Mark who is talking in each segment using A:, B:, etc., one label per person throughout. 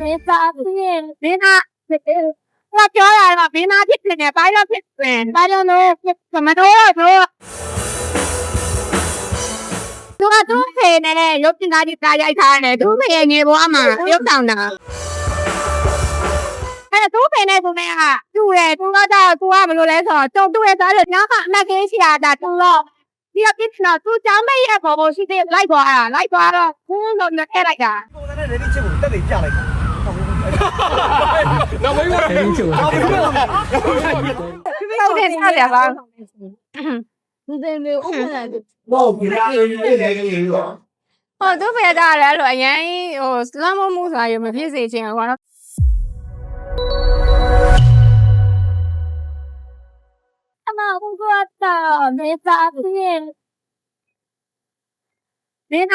A: မင်းသားဖြစ်မင်းသားဖြစ်တယ်ငါပြောရတာမင်းသားဖြစ်နေဘာလို့ဖြစ်ပြန်ဘာလို့လဲဖြစ်မတော့တော့သူကသူ့ဖေနဲ့ရုပ်တင်သားကြီးတားရိုက်ထားတယ်သူ့ဖေရဲ့ငယ်ဘွားမှာရုပ်ဆောင်တာအဲ့သူ့ဖေနဲ့သူနဲ့ကသူ့ရဲ့သူကတော့သူကဘယ်လိုလဲဆိုတော့သူ့ရဲ့သားရဲ့ညာကအမကင်းရှိတာဒါသူတော့ဒီကပြစ်နော်သူကြောင်းမရဲ့ပေါ်ပေါ်ရှိသေးလိုက်သွားတာလိုက်သွားတော့ခုလုံးနဲ့ထည့်လိုက်တာ
B: ယ်လေးချစ်ကိုတက်တယ်ပြလိုက်တာ
C: နောက်မေးပါ
D: တယ်လေးချ
B: စ်ကိုတက်တယ်
A: ဟုတ်တယ်ဆက်ရပါ
E: ဒီတယ်မျိုးဥပမာ
C: ဘောပြရတယ်နေနေကလေးရော
A: ဟောသူဖေတာလည်းအဲ့လိုအရင်ဟိုစလမ်မှုဆိုတာရမဖြစ်စေချင်ဘူးကွာနော်အမကူကတော့မေသာပြင်းမင်းက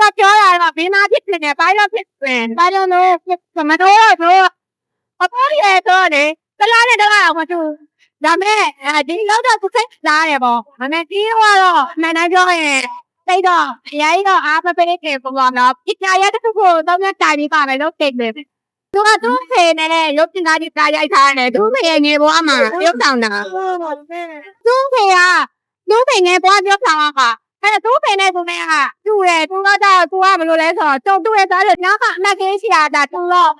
A: သားဖြစ်တယ်ငါပြောရတာမင်းသားဖြစ်နေဘာလို့ဖြစ်ပြန်ဘာလို့လဲဖြစ်မတော့တော့အပေါ်ရဲ့တော့လေတလားနဲ့တလားအောင်မတူဒါမဲ့ဒီလောက်တော့သူစိတ်လာရပေါ့မနဲ့ဒီတော့မှန်တယ်ပြောရင်တိတ်တော့အရင်တော့အားမပေးခင်ပုံပေါ်တော့ပြချရတဲ့ခုကိုတော့တိုင်ပြီးပါမယ်လို့တိတ်တယ်သူကသူ့ဖေနဲ့ရုပ်တင်သားကြီးတားရိုက်ထားတယ်သူ့ဖေရဲ့ငယ်ဘွားမှာရုပ်ဆောင်တာသူ့ဖေကသူ့ဖေငယ်ဘွားရုပ်ဆောင်တာ အဲ့သူ့ဖေနဲ့သူနဲ့ကသူ့ရဲ့သူကတော့သူကဘယ်လိုလဲဆိုတော့သူ့ရဲ့သားရဲ့ညာကအမကင်းရှိတာဒါသူတော့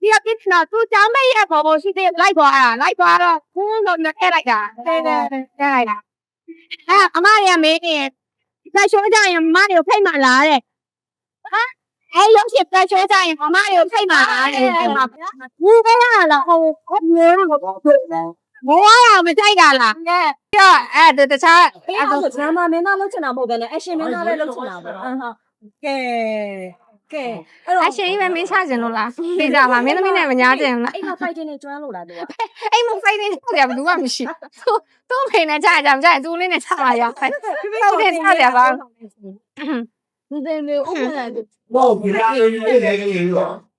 A: ဒီကပြစ်နော်သူကြောင်းမရဲ့ပေါ်ပေါ်ရှိသေးလိုက်သွားတာလိုက်သွားတော့ခုလုံးနဲ့ထည့်လိုက်တာတဲ့တဲ့တဲ့လိုက်တာအဲ့အမရမေးနေဆက်ရှိုးကြရင်မမတွေကိုဖိတ်မှလာတဲ့ဟာအဲ့ရုပ်ရှင်ဆက်ရှိုးကြရင်မမတွေကိုဖိတ်မှလာတဲ့အဲ့မှာဘူးပဲလားဟိုကိုမျိုးတော့ဖိတ်တ ငိုရတာမကြိုက်တာလား။အဲ့တော့အဲ့တခြား
E: အဲ့ဒါဆိုဒရမာမင်းသားလုပ်ချင်တာမဟုတ်ဘဲနဲ့အရှင်မင်းသားပဲလုပ်ချင်တာပေါ့။
A: အ
E: ဟမ်းကဲကဲအဲ့တော့အ
A: ရှင်ကြီးပဲမင်းချခြင်းလို့လား။သိကြပါမင်းသမီးနဲ့မညာခြင်းလား။
E: အိမ်မှာ fighting နဲ့ကျွမ်းလို့လားသူက။
A: အိမ်မှာ fighting နဲ့ကျွမ်းဘူးကမရှိ။သူသူ့မိနဲ့ချရကြမကြရင်သူလေးနဲ့ချပါရောက်ခိုင်း။ဟုတ်တယ်ချရပါ။
E: ဒီလိုဥပမာဘော
C: ဘီလာရေးရေးရေးရော။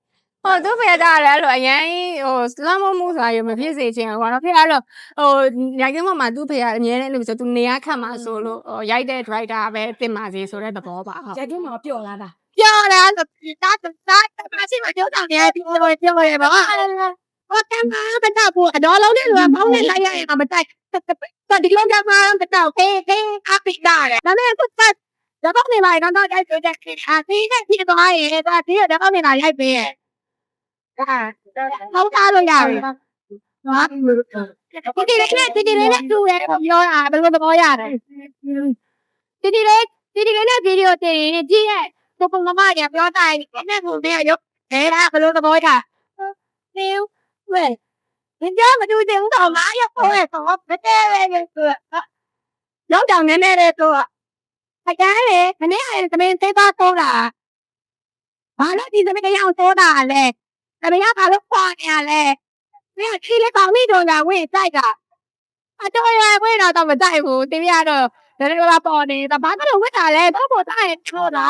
A: ဟိုသူ့ဖေကလည်းအဲ့လိုအရင်ဟိုလွမ်းမမှုဆိုတာရမဖြစ်စေချင်ဘူးကွာနော်ဖေကအဲ့လိုဟိုရိုက်ကင်းပေါ်မှာသူ့ဖေကအများနဲ့လို့ဆိုသူနေရခတ်မှာဆိုလို့ဟိုရိုက်တဲ့ driver ပဲတင်ပါစေဆိုတဲ့သဘောပါဟုတ်
E: ရိုက်ကင်းမှာပျော့လာတာ
A: ပြောတာဆိုတာတာမရှိမပြောတာနေရာပြောပြောရပါဘာဟိုကမ်းမှာမတော့ဘူးအတော်လုံးနဲ့လိုပေါင်းနဲ့လိုက်ရရင်မတိုက်ပတ်ဒီလုံးကမ်းမှာမတော့ဟေးဟေးအပိတာလေဒါနဲ့ခုပတ်ဒါတော့နေလိုက်တော့တော့ကြိုက်ကြိုက်ခင်းအသေးနဲ့ပြေးသွားရင်ဒါပြေးတော့နေလိုက်ရိုက်ပေးရဲ့ ဟောက်သားလို့ရပြီဟာဒီဒီလေးနဲ့ဒီဒီလေးနဲ့တူတယ်ပြောတာဘယ်လိုသဘောရတယ်ဒီဒီလေးဒီဒီလေးနဲ့ဗီဒီယိုတင်ရင်ကြည့်ရဲ့ကိုပုံမရပြောတိုင်းနဲ့ကိုတည်းရုပ်အဲဒါဘလို့သဘောထားနေဝဲညကြမတူတဲ့ဦးတော်မရပေါ်ရတော့ဘယ်တဲ့လဲဆိုရောက်တောင်နေနေတော့အကြမ်းလေခနေ့အဲသမင်းသေးသားတော့တာဘာလို့ဒီသမင်းတ ရားတော့တာလဲသမင်းကဘာလို့ပွားနေရလဲမင်းခီးလေးပေါင်မိတော့လာဝင်တိုက်တာအတော်ရဝင်တော့မတိုက်ဘူးတင်ပြတော့ဒါလည်းဘာပေါ်နေတာဘာလို့ဝတ်တာလဲတော့ပေါ်တာရဲ့ချိုးတာ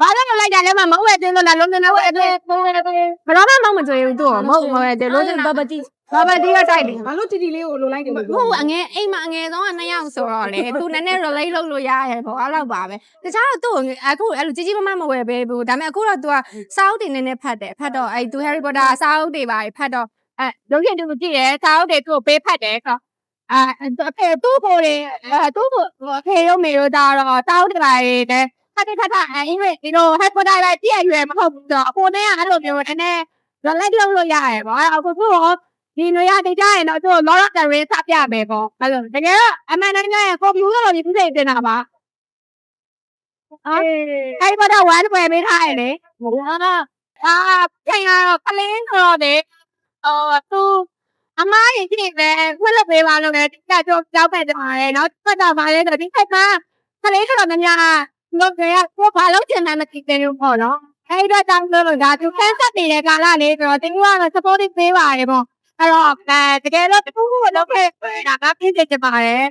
A: ဘာလို့မလိုက်တာလဲမမဟုတ်ရဲ့တင်းလို့လားလုံးနေတော့အဲ့ဒါဘယ်တော့မှမောင်းမကြွေဘူးသူ့ကိုမဟုတ်မဟုတ်ရဲ့တင်း
E: လို့ဘာပတိ
A: ဘာပတိကတိုက်တယ်
E: ဘာလို့တီတီလေးကိုလိုလိုက်တယ်လို့
A: ဟုတ်အငဲအိမ်မှာအငဲဆုံးကနှစ်ယောက်ဆိုတော့လေသူနည်းနည်း relate လုပ်လို့ရရဲ့ပေါ့အဲ့လောက်ပါပဲတခြားတော့သူ့ကိုအခုအဲ့လိုကြီးကြီးမမမဝယ်ပဲဘူးဒါပေမဲ့အခုတော့သူကစာအုပ်တွေနည်းနည်းဖတ်တယ်ဖတ်တော့အဲ့သူ Harry Potter စာအုပ်တွေပါဖတ်တော့အဲ့လုံးရင်သူကြည့်တယ်စာအုပ်တွေသူ့ကိုပေးဖတ်တယ်ခေါ့အဲအဖေသူ့ကိုလေသူ့ကိုဖေရောမေရောဒါတော့စာအုပ်တွေပါလေ တဲ့ဖတ်တဲ့ဖတ်တာအဲအင်္ဂလိပ်ဒီလို Harry Potter ပဲပြည့်ရွယ်မဟုတ်ဘူးတော့အပေါ်နဲ့အဲ့လိုမျိုးနည်းနည်း relate လုပ်လို့ရရဲ့ပေါ့အခုသူ့ကိုဒီနေရာတိတ်ကြရင်တော့သူ့လောရတရင်စပြမယ်ပေါ့အဲ့လိုတကယ်တော့အမှန်တကယ်ကွန်ပျူတာတော့ဒီပြည့်တင်တာပါဟာအဲ့ဒီတော့ဝမ်းပွဲပေးထားရလေဟာအာပြန်ရတော့ကလင်းတော့တယ်အော်သူအမားရင်ကြည့်တယ်ခွက်လက်ပေးပါလို့လည်းတိကျကြောကြောက်ပဲတယ်ပါတယ်နော်ဖတ်တာပါလေတော့ဒီခက်ကကလေးကတော့မများ ငုတ်ကြရကိုဘာလို့ချင်မှမသိတယ်လို့ပေါ့နော်အဲ့တော့တောင်းလို့ဒါသူဖန်ဆက်နေတဲ့ကာလလေးဆိုတော့တင်းကတော့ supporting ပေးပါရေပေါ့အဲ့တော့အဲတကယ်တော့တခုခုလုပ်ခဲ့တာကပြည့်စုံကြပါတယ်